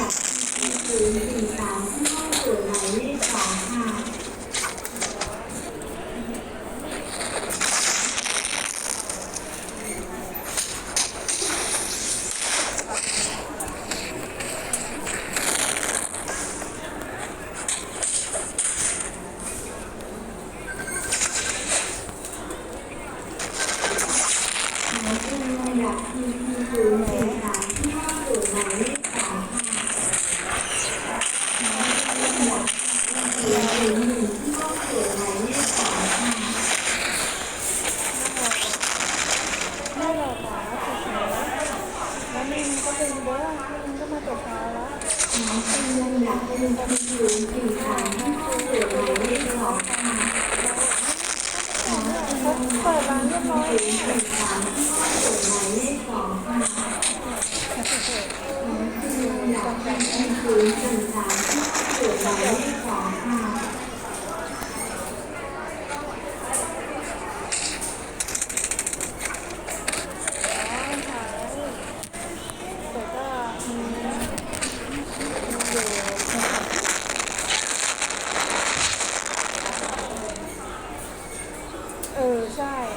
ดับที่ศูนย์สี่สามที่ห้องตรวจหมายเลขสองค่ะหมายเลขลำดับที่ศูนย์ หรอกค่ะแล้วมินก็เป็นเด้อมินก็มาตกปลาแล้วหมายเลขลำดับที่ศูนย์สี่สามที่ห้องตรวจหมายเลขสองค่ะเปิดร้านเรียบร้อยศูนย์สี่สามที่ห้องตรวจหมายเลขสองค่ะหมายเลขลำดับที่ศูนย์สี่สามที่ห้อง ใช่